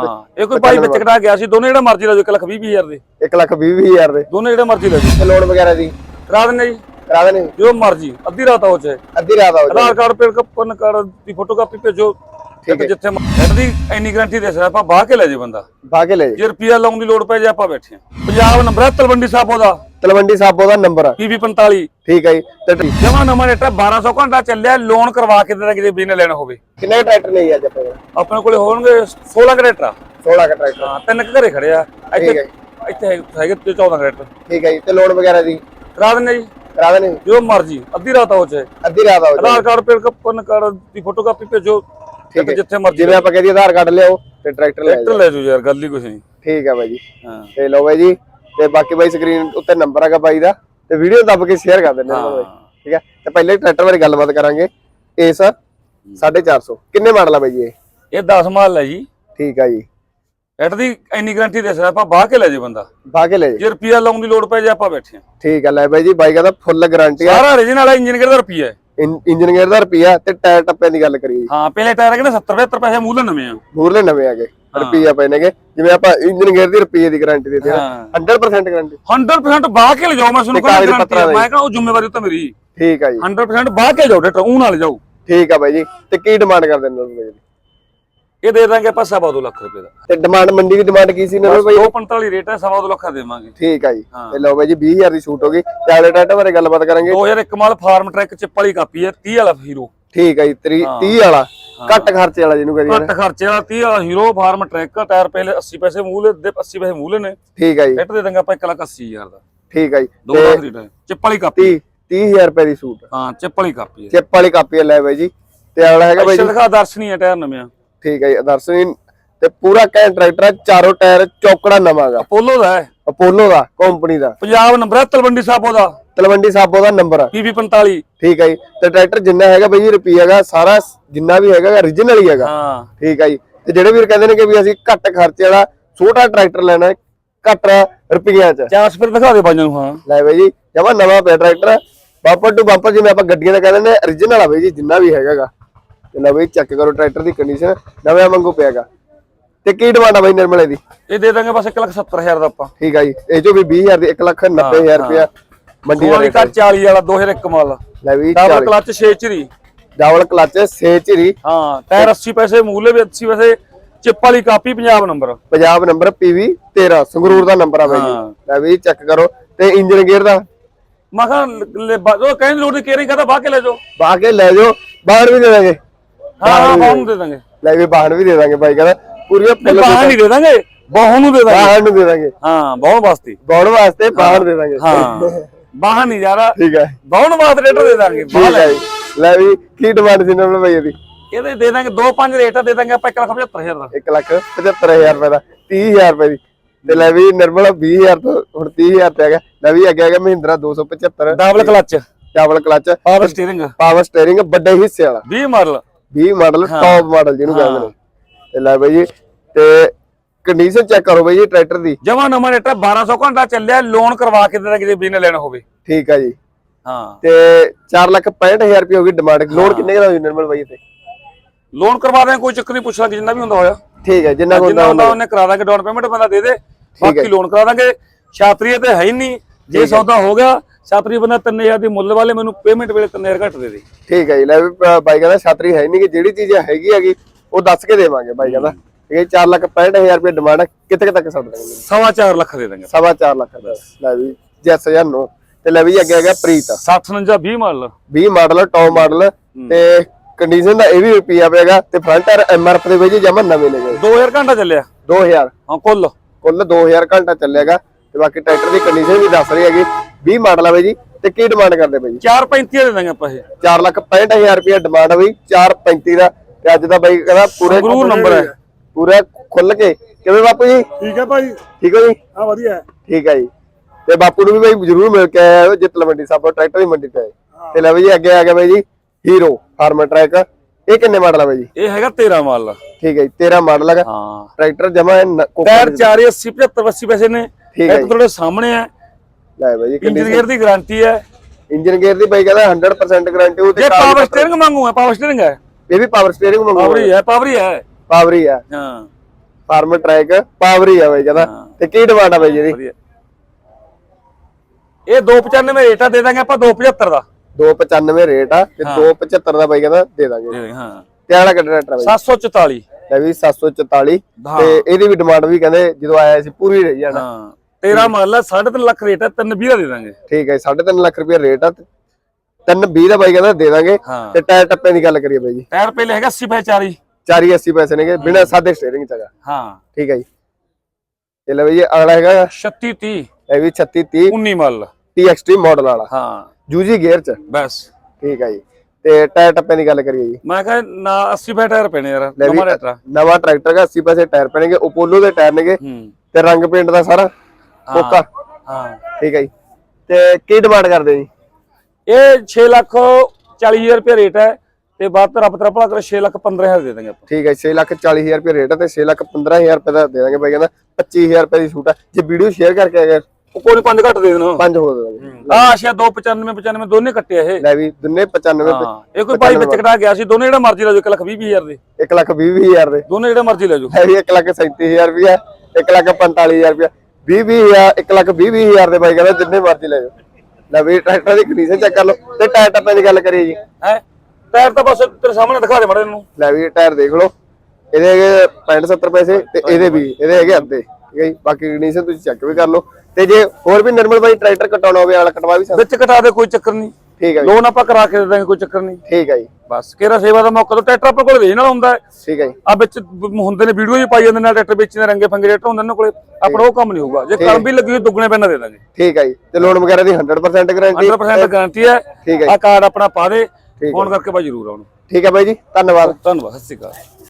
ਹਾਂ ਇਹ ਕੋਈ ਭਾਈ ਵਿੱਚ ਕਟਾ ਗਿਆ ਸੀ ਦੋਨੇ ਜਿਹੜਾ ਮਰਜ਼ੀ ਲੈ ਜਾਓ 1 ਲੱਖ 20 ਹਜ਼ਾਰ ਦੇ। 1 ਲੱਖ 20 ਹਜ਼ਾਰ ਦੇ। ਦੋਨੇ ਜਿਹੜੇ ਮਰਜ਼ੀ ਲੈ ਜਾਓ। ਤੇ ਲੋਨ ਵਗੈਰਾ ਜੀ ਕਰਾ ਦਿੰਦੇ ਜੀ। ਕਰਾ ਦੇਣੇ ਜੋ ਮਰਜ਼ੀ ਅੱਧੀ ਰਾਤ ਹੋ ਚਾਹੇ। ਅੱਧੀ ਰਾਤ ਆਓ ਆਧਾਰ ਕਾਰਡ ਪੇੜ ਕੱਪਨ ਕਾਰਡ ਦੀ ਫੋਟੋਕਾਪੀ ਭੇਜੋ। ਠੀਕ ਹੈ। ਜਿੱਥੇ ਹੈਡ ਦੀ ਇੰਨੀ ਗਾਰੰਟੀ ਦੇ ਸਕਦਾ ਆਪਾਂ ਬਾਹ ਕੇ ਲੈ ਜੇ ਬੰਦਾ। ਭਾ ਕੇ ਲੈ ਜੀ ਜੇ ਰੁਪਿਆ ਲਾਉਣ ਦੀ ਲੋੜ ਪੈ ਜੇ ਆਪਾਂ ਬੈਠੇ ਪੰਜਾਬ ਨੰਬਰ ਹੈ ਤਲਵੰਡੀ ਸਾਬੋ ਦਾ ਤਲਵੰਡੀ ਸਾਬੋ ਦਾ ਨੰਬਰ ਆ। ਪੀਵੀ 45 ਠੀਕ ਹੈ ਜੀ ਤੇ ਜਮਾ ਨੰਬਰ ਰੇਟਾ 1200 ਘੰਟਾ ਚੱਲਿਆ ਲੋਨ ਕਰਵਾ ਕੇ ਦੇਣਾ ਕਿਤੇ ਬਿਜ਼ਨਸ ਲੈਣਾ ਹੋਵੇ। ਕਿੰਨੇ ਟਰੈਕਟਰ ਨੇ ਅੱਜ ਆਪਣੇ ਕੋਲ? ਆਪਣੇ ਕੋਲੇ ਹੋਣਗੇ 16 ਕਰੇਟਰ 16 ਕ ਟਰੈਕਟਰ। ਹਾਂ ਤਿੰਨ ਘਰੇ ਖੜੇ ਆ। ਇੱਥੇ ਇੱਥੇ ਹੈਗੇ- ਹੈਗੇ ਤੇ 14 ਕਰੇਟਰ ਠੀਕ ਹੈ ਜੀ ਤੇ ਲੋਨ ਵਗੈਰਾ ਜੀ? ਕਰਾ ਦਿੰਦੇ ਜੀ। ਕਰਾ ਦੇਣੇ ਜੋ? ਮਰਜ਼ੀ ਅੱਧੀ ਰਾਤ ਹੋ ਚਾਹੇ ਅੱਧੀ ਰਾਤ ਆਓ ਆਧਾਰ ਕਾਰਡ ਪੇੜ ਕੱਪਨ ਕਾਰਡ ਦੀ ਫੋਟੋਕਾਪੀ ਭੇਜੋ। ਠੀਕ ਹੈ। ਜਿੱਥੇ ਮਰਜ਼ੀ ਜਿਵੇਂ ਆਪਾਂ ਕਹਿੰਦੇ ਆਧਾਰ ਕਾਰਡ ਲਿਆਓ ਤੇ ਟਰੈਕਟਰ ਲੈ ਟਰੈਕਟਰ ਜਾਓ। ਲੈ ਜਾਓ ਯਾਰ ਗੱਲ ਹੀ ਕੁਛ ਨਹੀਂ। ਠੀਕ ਹੈ ਬਾਈ ਜੀ। ਹਾਂ। ਤੇ ਲਓ ਬਾਈ ਜੀ ਤੇ ਬਾਕੀ ਬਾਈ ਸਕਰੀਨ ਉੱਤੇ ਨੰਬਰ ਹੈਗਾ ਬਾਈ ਦਾ ਤੇ ਵੀਡੀਓ ਦੱਬ ਕੇ ਸ਼ੇਅਰ ਕਰ ਦਿੰਦੇ ਹਾਂ। ਬਾਈ ਠੀਕ ਹੈ? ਤੇ ਪਹਿਲੇ ਟਰੈਕਟਰ ਬਾਰੇ ਗੱਲਬਾਤ ਕਰਾਂਗੇ। ਏਸ 450 ਕਿੰਨੇ ਮਾਡਲ ਆ ਬਾਈ ਜੀ ਇਹ? ਇਹ 10 ਮਾਲ ਹੈ ਜੀ। ਠੀਕ ਆ ਜੀ। ਐਟ ਦੀ ਇੰਨੀ ਗਾਰੰਟੀ ਦੇ ਸਕਦਾ ਆਪਾਂ ਬਾਹ ਕੇ ਲੈ ਜੇ ਬੰਦਾ। ਭਾ ਕੇ ਲੈ ਜੀ ਜੇ ਰੁਪਿਆ ਲਾਉਣ ਦੀ ਲੋੜ ਪੈ ਜੇ ਆਪਾਂ ਬੈਠੇ ਠੀਕ ਆ ਲੈ ਬਾਈ ਜੀ ਬਾਈਕ ਦਾ ਫੁੱਲ ਗਾਰੰਟੀ ਆ। ਸਾਰਾ origignal ਵਾਲਾ ਇੰਜਨ ਕਿਹਦਾ ਰੁਪਿਆ ਹੈ। ਇੰਜਨ ਗੇਅਰ ਦਾ ਰੁਪਿਆ ਤੇ ਟਾਇਰ ਟੱਪਿਆਂ ਦੀ ਗੱਲ ਕਰੀਏ ਹਾਂ ਪਹਿਲੇ ਟਾਇਰ ਕਿਹੜੇ 70 75 ਪੈਸੇ ਮੂਲ ਨਵੇਂ ਆ। ਮੂਰਲੇ ਨਵੇਂ ਆ ਗਏ। ਰੁਪਈਆ ਪਏ ਨੇਗੇ ਜਿਵੇਂ ਆਪਾਂ ਇੰਜਨ ਗੇਅਰ ਦੀ ਰੁਪਈਏ ਦੀ ਗਾਰੰਟੀ ਦਿੱਤੀ ਹਾਂ। 100% ਗਾਰੰਟੀ 100% ਬਾਹ ਕੇ ਲੈ ਜਾਓ ਮੈਂ ਤੁਹਾਨੂੰ ਕਹਿੰਦਾ ਗਾਰੰਟੀ ਮੈਂ ਕਹਾਂ ਉਹ ਜ਼ਿੰਮੇਵਾਰੀ ਤਾਂ ਮੇਰੀ। ਠੀਕ ਆ ਜੀ। 100% ਬਾਹ ਕੇ ਜਾਓ ਡਾਕਟਰ ਉਹ ਨਾਲ ਜਾਓ ਠੀਕ ਆ ਬਾਈ ਜੀ। ਤੇ ਕੀ ਡਿਮਾਂਡ ਕਰਦੇ ਨੇ ਜੀ? ਇਹ ਦੇ ਦਾਂਗੇ ਆਪਾਂ ਸਵਾ ਦੋ ਲੱਖ ਰੁਪਏ ਦਾ। ਤੇ ਡਿਮਾਂਡ ਮੰਡੀ ਦੀ ਡਿਮਾਂਡ ਕੀ ਸੀ ਨਾ ਬਾਈ 245 ਰੇਟ ਹੈ ਸਵਾ ਦੋ ਲੱਖ ਦਾ ਦੇਵਾਂਗੇ। ਠੀਕ ਆ ਜੀ। ਤੇ ਲਓ ਬਾਈ ਜੀ 20000 ਦੀ ਛੂਟ ਹੋ ਗਈ। ਤੇ ਅਗਲੇ ਟਰੈਕਟਰ ਬਾਰੇ ਗੱਲਬਾਤ ਕਰਾਂਗੇ। 2001 ਮਾਲ ਫਾਰਮ ਟਰੈਕ ਚਿੱਪ ਵਾਲੀ ਕਾਪੀ ਹੈ 30 ਵਾਲਾ ਹੀਰੋ। ਠੀਕ ਆ ਜੀ 30 30 ਵਾਲਾ ਘੱਟ ਖਰਚੇ ਵਾਲਾ ਜਿਹਨੂੰ ਕਹਿੰਦੇ ਘੱਟ ਖਰਚੇ ਵਾਲਾ 30 ਵਾਲਾ ਹੀਰੋ ਫਾਰਮ ਟਰੈਕ ਟਾਇਰ ਪਹਿਲੇ 80 ਪੈਸੇ ਮੂਲ ਦੇ 80 ਪੈਸੇ ਮੂਲ ਨੇ। ਠੀਕ ਆ ਜੀ। ਫਿੱਟ ਦੇ ਦਾਂਗੇ ਆਪਾਂ 1 ਲੱਖ 80 ਹਜ਼ਾਰ ਦਾ। ਠੀਕ ਆ ਜੀ। 2 ਲੱਖ ਦੀ ਟਾਇਰ ਚਿੱਪ ਵਾਲੀ ਕਾਪੀ। 30 30000 ਰੁਪਏ ਦੀ ਛੂਟ ਹਾਂ ਚਿੱਪ ਵਾਲੀ ਕਾਪੀ ਹੈ। ਚਿੱਪ ਵਾਲੀ ਕਾਪੀ ਲੈ ਬਾਈ ਜੀ। ਤੇ ਅਗਲਾ ਹੈਗਾ ਬਾਈ ਜੀ। ਦਿਖਾ ਦਰਸ਼ਨੀ ਹੈ ਟਾਇਰ ਨਵੇਂ ਠੀਕ ਹੈ ਜੀ ਦਰਸ਼ਨੀ। ਤੇ ਪੂਰਾ ਕੈਨ ਟਰੈਕਟਰ ਆ, ਚਾਰੋਂ ਟਾਇਰ ਚੌਕੜਾ ਨਵਾਂਗਾ ਅਪੋਲੋ ਦਾ ਹੈ। ਅਪੋਲੋ ਦਾ ਕੰਪਨੀ ਦਾ। ਪੰਜਾਬ ਨੰਬਰ ਹੈ ਤਲਵੰਡੀ ਸਾਬੋ ਦਾ। ਤਲਵੰਡੀ ਸਾਬੋ ਦਾ ਨੰਬਰ ਆ। ਪੀਵੀ 45 ਠੀਕ ਹੈ ਜੀ। ਤੇ ਟਰੈਕਟਰ ਜਿੰਨਾ ਹੈਗਾ ਬਾਈ ਜੀ ਰੁਪਈਆ ਹੈਗਾ ਸਾਰਾ ਜਿੰਨਾ ਵੀ ਹੈਗਾ origignal ਹੀ ਹੈਗਾ। ਹਾਂ। ਠੀਕ ਹੈ ਜੀ। ਤੇ ਜਿਹੜੇ ਵੀਰ ਕਹਿੰਦੇ ਨੇ ਕਿ ਵੀ ਅਸੀਂ ਘੱਟ ਖਰਚੇ ਵਾਲਾ ਛੋਟਾ ਟਰੈਕਟਰ ਲੈਣਾ ਹੈ, ਘੱਟ ਰੁਪਈਆਂ 'ਚ। ਚਾਰ ਸਪੀਡ ਦਿਖਾ ਦੇ ਬਾਈਆਂ ਨੂੰ ਹਾਂ। ਲੈ ਬਾਈ ਜੀ ਜਮਾ ਨਵਾਂ ਪਿਆ ਟਰੈਕਟਰ। ਬੰਪਰ ਟੂ ਬੰਪਰ ਜਿਵੇਂ ਆਪਾਂ ਗੱਡੀਆਂ ਦਾ ਕਹਿੰਦੇ ਨੇ origignal ਆ ਬਾਈ ਜੀ ਜਿੰਨਾ ਵੀ ਹੈਗਾਗਾ। ਤੇ ਲੈ ਬਾਈ ਚੈੱਕ ਕਰੋ ਟਰੈਕਟਰ ਦੀ ਕੰਡੀਸ਼ਨ ਨਵੇਂ ਵਾਂਗੂ ਪਿਆਗਾ। ਤੇ ਕੀ ਡਿਮਾਂਡ ਆ ਬਾਈ ਨਿਰਮਲੇ ਦੀ? ਇਹ ਦੇ ਦਾਂਗੇ ਬਸ 1 ਲੱਖ 70 ਹਜ਼ਾਰ ਦਾ ਆਪਾਂ। ਠੀਕ ਆ ਜੀ। ਇਹ ਜੋ ਵੀ 20000 ਦੀ 1 ਲੱਖ 90000 ਰੁਪਇਆ। ਮੰਡੀ ਦਾ ਰੇਟ ਕਾ 40 ਵਾਲਾ 2001 ਮਾਲ। ਲੈ ਵੀ ਡਬਲ ਕਲਚ 6 ਚਰੀ ਡਬਲ ਕਲਚ ਸੇ ਝਿਰੀ। ਹਾਂ ਟਾਇਰ 80 ਪੈਸੇ ਮੂਲੇ ਵੀ 80 ਪੈਸੇ ਚਿੱਪ ਵਾਲੀ copy Punjab number. Punjab number PV 13 Sangrur ਦਾ ਨੰਬਰ ਆ ਬਾਈ ਜੀ। ਲੈ ਵੀ ਚੈੱਕ ਕਰੋ। ਤੇ ਇੰਜਨ ਗੇਅਰ ਦਾ? ਮੈਂ ਕਿਹਾ ਲੈ ਬਾ- ਉਹ ਕਹਿੰਦੇ ਲੋੜ ਦੀ ਕੇਅਰਿੰਗ ਕਰਦਾ ਬਾਹ ਕੇ ਲੈ ਜਾਓ। ਬਾਹ ਕੇ ਲੈ ਜਾਓ ਬਾਹਰ ਵੀ ਦੇ ਦਾਂਗੇ। ਹਾਂ ਹਾਂ ਬਾਹਰ ਨੂੰ ਦੇ ਦਾਂਗੇ। ਲੈ ਵੀ ਬਾਹਰ ਵੀ ਦੇ ਦਾਂਗੇ ਬਾਈ ਕਹਿੰਦਾ ਪੂਰੀਆਂ ਫੁੱਲ ਬਾਹਰ ਨਹੀਂ ਦੇ ਦਾਂਗੇ ਬਾਹਰ ਨੂੰ ਦੇ ਦਾਂਗੇ। ਬਾਹਰ ਨੂੰ ਦੇ ਦਾਂਗੇ। ਹਾਂ ਬਹੁਤ ਵਾਸਤੇ। ਬੌੜ ਵਾਸਤੇ ਬਾਹਰ ਦੇ ਦਾਂਗੇ। ਹਾਂ। ਬਾਹਰ ਨਹੀਂ ਜਾ ਰਹਾ ਠੀਕ ਹੈ। ਬਾਹਰ ਵਾਸਤੇ ਰੇਟ ਦੇ ਦਾਂਗੇ। ਬਾਹਰ ਠੀਕ ਹੈ ਜੀ। ਲੈ ਵੀ ਕੀ ਡਿਮਾਂਡ ਸੀ ਨਿਰਮਲ ਬਾਈ ਇਹਦੀ? ਇਹਦੇ ਦੇ ਦਾਂਗੇ 2-5 ਰੇਟ ਦੇ ਦਾਂਗੇ ਆਪਾਂ 1 ਲੱਖ 75000 ਦਾ। 1 ਲੱਖ 75000 ਰੁਪਏ ਦਾ 30000 ਰੁਪਏ ਦੀ। ਤੇ ਲੈ ਵੀ ਨਿਰਮਲ 20000 ਤੋਂ ਹੁਣ 30000 ਤੇ ਹੈਗਾ। ਲੈ ਵੀ ਅੱਗੇ ਹੈਗਾ Mahindra 275 double clutch. Double clutch. Power steering power steering ਵੱਡੇ ਹਿੱਸੇ ਵਾਲਾ। 20 ਮਾਡਲ। 20 ਮਾਡਲ ਟੌਪ ਮਾਡਲ ਜਿਹਨੂੰ ਕਹਿੰਦੇ ਨੇ। ਤੇ ਲੈ ਬਾਈ ਜੀ ਤੇ ਕੰਡੀਸ਼ਨ ਚੈੱਕ ਕਰੋ ਬਾਈ ਜੀ ਟਰੈਕਟਰ ਦੀ। ਜਮਾ ਨੰਬਰ ਰੇਟ 1200 ਘੰਟਾ ਚੱਲਿਆ ਲੋਨ ਕਰਵਾ ਕੇ ਦੇ ਕਿਤੇ ਬਿਜ਼ਨਸ ਲੈਣਾ ਹੋਵੇ। ਠੀਕ ਆ ਜੀ। ਹਾਂ। ਤੇ 4 ਲੱਖ 65000 ਰੁਪਏ ਹੋ ਗਈ ਡਿਮਾਂਡ ਲੋਡ ਕਿੰਨੇ ਦਾ ਹੋਈ ਨਿਰਮਲ ਬਾਈ ਤੇ ਲੋਨ ਕਰਵਾ ਦੇ ਕੋਈ ਚੱਕਰ ਨਹੀਂ ਪੁੱਛ ਲਾਂਗੇ ਜਿੰਨਾ ਵੀ ਹੁੰਦਾ ਹੋਇਆ। ਠੀਕ ਹੈ ਜਿੰਨਾ ਜਿੰਨਾ ਹੁੰਦਾ ਉਹਨੇ ਕਰਾ ਦਾਂਗੇ ਡਾਊਨ ਪੇਮੈਂਟ ਬੰਦਾ ਦੇ ਦੇ। ਬਾਕੀ ਲੋਨ ਕਰਾ ਦਾਂਗੇ। ਛਾਤਰੀ ਤੇ ਹੈ ਹੀ ਨਹੀਂ। ਜੇ ਸੌਦਾ ਹੋ ਗਿਆ ਛਾਤਰੀ ਬੰਦਾ 3000 ਦੀ ਮੁੱਲ ਵਾਲੇ ਮੈਨੂੰ ਪੇਮੈਂਟ ਵੇਲੇ 3000 ਘੱਟ ਦੇ ਦੇ। ਠੀਕ ਹੈ ਜੀ ਲੈ ਬਾਈ ਕਹਿੰਦਾ ਛਾਤਰੀ ਹੈ ਨਹੀਂ ਕਿ ਜਿਹੜੀ ਚੀਜ਼ ਹੈਗੀ ਹੈਗੀ ਉਹ ਦੱਸ ਕੇ ਦੇਵਾਂਗੇ ਬਾਈ ਕਹਿੰਦਾ। ਠੀਕ ਹੈ 4 ਲੱਖ 65000 ਰੁਪਏ ਡਿਮਾਂਡ ਕਿਤੇ ਤੱਕ ਛੱਡ ਦਾਂਗੇ ਸਵਾ ਲੱਖ ਦੇ ਦਾਂਗੇ ਸਵਾ 4 ਲੱਖ ਦਾ। ਲੈ ਵੀ ਜੈਸ ਜਾਂ ਨੋ ਤੇ ਲੈ ਵੀ ਅੱਗੇ ਹੈਗਾ Preet 759 20 model 20 model top model ਤੇ ਕੰਡੀਸ਼ਨ ਦਾ ਇਹ ਵੀ ਰੁਪਿਆ ਪਿਆਗਾ ਤੇ ਫਰੰਟ ਟਾਇਰ ਐਮਆਰਐਫ ਦੇ ਵਿੱਚ ਜਮਾ ਨਵੇਂ ਨੇ 2000 ਘੰਟਾ ਚੱਲਿਆ। 2000 ਹਾਂ ਕੁੱਲ। ਕੁੱਲ 2000 ਘੰਟਾ ਚੱਲੇਗਾ ਤੇ ਬਾਕੀ ਟਰੈਕਟਰ ਦੀ ਕੰਡੀਸ਼ਨ ਵੀ ਦੱਸ ਰਹੀ ਹੈਗੀ। 20 ਮਾਡਲ ਆ ਬਾਈ ਜੀ। ਤੇ ਕੀ ਡਿਮਾਂਡ ਕਰਦੇ ਬਾਈ ਜੀ? 435 ਦੇ ਦਾਂਗੇ ਆਪਾਂ ਇਹ। 4 ਲੱਖ 65000 ਰੁਪਏ ਡਿਮਾਂਡ ਆ ਬਈ। 435 ਦਾ। ਤੇ ਅੱਜ ਦਾ ਬਾਈ ਕਹਿੰਦਾ ਪੂਰੇ ਨੰਬਰ ਹੈ। ਪੂਰਾ ਖੁੱਲ ਕੇ। ਕਿਵੇਂ ਬਾਪੂ ਜੀ? ਠੀਕ ਹੈ ਭਾਈ। ਠੀਕ ਹੋ ਜੀ? ਆ ਵਧੀਆ। ਹੈ। ਠੀਕ ਹੈ ਜੀ। ਤੇ ਬਾਪੂ ਨੂੰ ਵੀ ਬਾਈ ਜਰੂਰ ਮਿਲ ਕੇ ਆਇਆ ਹੋ ਜਿੱਤ ਮੰਡੀ ਸਾਹਿਬ ਟਰੈਕਟਰ ਦੀ ਮੰਡੀ ਤੇ ਆਏ। ਤੇ ਲੈ ਬਾਈ ਜੀ ਅੱਗੇ ਆ ਗਿਆ ਬਾਈ ਜੀ ਹੀਰੋ ਫਾਰਮਰ ਟਰੈਕ ਇਹ ਕਿੰਨੇ ਮਾਡਲ ਆ ਬਾਈ ਜੀ? ਇਹ ਹੈਗਾ 13 ਮਾਡਲ। ਠੀਕ ਹੈ ਜੀ 13 ਮਾਡਲ ਹੈਗਾ। ਹਾਂ। ਟਰੈਕਟਰ ਜਮਾ ਟਾਇਰ 4 80 75 80 ਪੈਸੇ ਨੇ। ਠੀਕ ਹੈ ਇਹ ਤੁਹਾਡੇ ਸਾਹਮਣੇ ਹੈ ਲੈ ਬਾਈ ਜੀ ਇੰਜਨ ਗੇਅਰ ਦੀ ਗਾਰੰਟੀ ਹੈ। ਇੰਜਨ ਗੇਅਰ ਦੀ ਬਾਈ ਕਹਿੰਦਾ 100% ਗਾਰੰਟੀ ਉਹ ਤੇ ਜੇ ਪਾਵਰ ਸਟੀਅਰਿੰਗ ਮੰਗੂ ਹੈ ਪਾਵਰ ਸਟੀਅਰਿੰਗ ਹੈ। ਇਹ ਵੀ ਪਾਵਰ ਸਟੀਅਰਿੰਗ ਪਾਵਰ ਹੀ ਹੈ। ਪਾਵਰ ਹੀ ਹੈ। ਪਾਵਰ ਹੀ ਆ। ਹਾਂ। ਫਾਰਮ ਟਰੈਕ ਪਾਵਰ ਹੀ ਆ ਬਾਈ ਕਹਿੰਦਾ। ਤੇ ਕੀ ਡਿਮਾਂਡ ਆ ਬਾਈ ਇਹਦੀ? ਵਧੀਆ। ਇਹ 295 ਰੇਟ ਆ ਦੇ ਦਾਂਗੇ ਆਪਾਂ 275 ਦਾ। 295 ਰੇਟ ਆ ਤੇ 275 ਦਾ ਬਾਈ ਕਹਿੰਦਾ ਦੇ ਦਾਂਗੇ। ਹਾਂ। ਤੇ ਆਲਾ ਆ ਬਾਈ? 744 ਲੈ ਵੀ 744 ਹਾਂ। ਤੇ ਇਹਦੀ ਵੀ ਡਿਮਾਂਡ ਵੀ ਕਹਿੰਦੇ ਜਦੋਂ ਆਇਆ ਸੀ ਪੂਰੀ ਰਹੀ ਜਾਣਾ। ਹਾਂ। ਤੇਰਾ ਮੰਨ ਲਾ 3.5 ਲੱਖ ਰੇਟ ਹੈ 320 ਦਾ ਦੇ ਦਾਂਗੇ। ਠੀਕ ਹੈ 3.5 ਲੱਖ ਰੁਪਏ ਰੇਟ ਆ 320 ਦਾ ਬਾਈ ਕਹਿੰਦਾ ਦੇ ਦਾਂਗੇ। ਤੇ ਟਾਇਰ ਟੱਪੇ ਦੀ ਗੱਲ ਕਰੀਏ ਬਾਈ ਜੀ। ਟਾਇਰ ਪਹਿਲੇ ਹੈਗਾ 80 ਬਾਈ 40 4 80 ਪੈਸੇ ਨੇਗੇ ਬਿਨਾ ਸਾਦੇ ਸਟੀਅਰਿੰਗ ਚ ਹੈਗਾ। ਹਾਂ। ਠੀਕ ਹੈ ਜੀ। ਤੇ ਲੈ ਬਾਈ ਜੀ ਅਗਲਾ ਹੈਗਾ 36 30 ਇਹ ਵੀ 36 30 19 ਮੱਲ। TXT ਮਾਡਲ ਵਾਲਾ। ਹਾਂ। ਜੂਜੀ ਗੇਅਰ ਚ। ਬਸ। ਠੀਕ ਹੈ ਜੀ। ਤੇ ਟਾਇਰ ਟੱਪੇ ਦੀ ਗੱਲ ਕਰੀਏ ਜੀ। ਮੈਂ ਕਹਾਂ ਨਾ 80 ਬਾਈ ਟਾਇਰ ਪੈਣੇ ਯਾਰ ਨਵਾਂ ਟਰੈਕਟਰ। ਨਵਾਂ ਟਰੈਕਟਰ ਦਾ 80 ਪੈਸੇ ਟਾਇਰ ਪੈਣਗੇ ਅਪੋਲੋ ਦੇ ਟਾਇਰ ਨੇਗੇ। ਤੇ ਰੰਗ ਪੇਂਟ ਦਾ ਸਾਰਾ। ਕੋਕਾ ਹਾਂ। ਠੀਕ ਹੈ ਜੀ। ਤੇ ਕੀ ਡਿਮਾਂਡ ਕਰਦੇ ਜੀ? ਇਹ 6 ਲੱਖ 40 ਹਜ਼ਾਰ ਰੁਪਏ ਰੇਟ ਹੈ। ਤੇ ਬਾਅਦ ਰੱਬ ਤੇਰਾ ਭਲਾ ਕਰੇ 6 ਲੱਖ 15 ਹਜ਼ਾਰ ਦੇ ਦਾਂਗੇ ਆਪਾਂ। ਠੀਕ ਹੈ 6 ਲੱਖ 40 ਹਜ਼ਾਰ ਰੁਪਏ ਰੇਟ ਹੈ ਤੇ 6 ਲੱਖ 15 ਹਜ਼ਾਰ ਰੁਪਏ ਦਾ ਦੇ ਦਾਂਗੇ ਬਾਈ ਕਹਿੰਦਾ 25 ਹਜ਼ਾਰ ਰੁਪਏ ਦੀ ਛੂਟ ਹੈ ਜੇ ਵੀਡੀਓ ਸ਼ੇਅਰ ਕਰਕੇ ਅਗਰ ਉਹ ਕੋਈ ਪੰਜ ਘੱਟ ਦੇ ਦੇਣਾ। ਪੰਜ ਹੋ। ਦੇਵਾਂਗੇ ਆ ਅੱਛਾ 295 95 ਦੋਨੇ ਕੱਟੇ ਆ ਇਹ। ਲੈ ਵੀ ਦੁੰਨੇ 95 ਹਾਂ ਇਹ ਕੋਈ ਭਾਈ ਵਿੱਚ ਕਟਾ ਗਿਆ ਸੀ ਦੋਨੇ ਜਿਹੜਾ ਮਰਜ਼ੀ ਲੈ ਜਾਓ 1 ਲੱਖ 20 ਹਜ਼ਾਰ ਦੇ। 1 ਲੱਖ 20 ਹਜ਼ਾਰ ਦੇ। ਦੋਨੇ ਜਿਹੜੇ ਮਰਜ਼ੀ ਲੈ ਜਾਓ। ਹੈ ਵੀ 1 ਲੱਖ 37000 ਰੁਪਏ 1 ਲੱਖ 45000 ਰੁਪਏ 20 20000 1 ਲੱਖ 20 20000 ਦੇ ਬਾਈ ਕਹਿੰਦਾ ਜਿੰਨੇ ਮਰਜ਼ੀ ਲੈ ਜਾਓ। ਲੈ ਵੀ ਟਰੈਕਟਰ ਦੀ ਕੰਡੀਸ਼ਨ ਚੈੱਕ ਕਰ ਲਓ। ਤੇ ਟਾਇਰ ਟੱਪੇ ਦੀ ਗੱਲ ਕਰੀਏ ਜੀ। ਹੈ? ਟਾਇਰ ਤਾਂ ਬਸ ਤੇਰੇ ਸਾਹਮਣੇ ਦਿਖਾ ਦੇ ਮੜੇ ਨੂੰ ਲੈ ਵੀ ਟਾਇਰ ਦੇਖ ਲਓ। ਇਹਦੇ ਹੈਗੇ 65 70 ਪੈਸੇ ਤੇ ਇਹਦੇ ਵੀ ਇਹਦੇ ਹੈਗੇ ਅੱਧੇ। ਠੀਕ ਹੈ ਜੀ? ਬਾਕੀ ਕੰਡੀਸ਼ਨ ਤੁਸੀਂ ਚੈੱਕ ਵੀ ਕਰ ਲਓ। ਤੇ ਜੇ ਹੋਰ ਵੀ ਨਰਮਲ ਬਾਈ ਟਰੈਕਟਰ ਕਟਾਉਣਾ ਹੋਵੇ ਵਾਲਾ ਕਟਵਾ ਵੀ ਸਕਦਾ ਵਿੱਚ ਕਟਾ ਦੇ ਕੋਈ ਚੱਕਰ ਨਹੀਂ। ਠੀਕ ਹੈ ਜੀ। ਲੋਨ ਆਪਾਂ ਕਰਾ ਕੇ ਦੇ ਦਾਂਗੇ ਕੋਈ ਚੱਕਰ ਨਹੀਂ। ਠੀਕ ਹੈ ਜੀ। ਬਸ ਕਿਹੜਾ ਸੇਵਾ ਦਾ ਮੌਕਾ ਤਾਂ ਟਰੈਕਟਰ ਆਪਣੇ ਕੋਲ ਵੇਚਣ ਵਾਲਾ ਹੁੰਦਾ ਹੈ। ਠੀਕ ਹੈ ਜੀ। ਆ ਵਿੱਚ ਹੁੰਦੇ ਨੇ ਵੀਡੀਓ ਵੀ ਪਾਈ ਜਾਂਦੇ ਨੇ ਟਰੈਕਟਰ ਵੇਚਣ ਦੇ ਰੰਗੇ ਫੰਗੇ ਟਰੈਕਟਰ ਹੁੰਦੇ ਨੇ ਕੋਲੇ। ਆਪਣਾ ਉਹ ਕੰਮ ਨਹੀਂ ਹੋਊਗਾ। ਜੇ ਕਲਮ ਵੀ ਲੱਗੀ ਹੋਈ ਦੁੱਗਣੇ ਪੈਣਾ ਦੇ ਦਾਂਗੇ। ਠੀਕ ਹੈ ਜੀ। ਤੇ ਲੋਨ ਵਗੈਰਾ ਦੀ 100% ਗਾਰੰਟੀ 100% ਗਾਰੰਟੀ ਹੈ। ਠੀਕ ਹੈ ਆ ਕਾਰਡ ਆਪਣਾ ਪਾ ਦੇ। ਫੋਨ ਕਰਕੇ ਬਾਈ ਜ਼ਰੂਰ ਆਉਣ। ਠੀਕ ਹੈ ਬਾਈ ਜੀ ਧੰਨਵਾਦ। ਧੰਨਵਾਦ ਸਤਿ ਸ਼੍ਰੀ ਅਕਾਲ।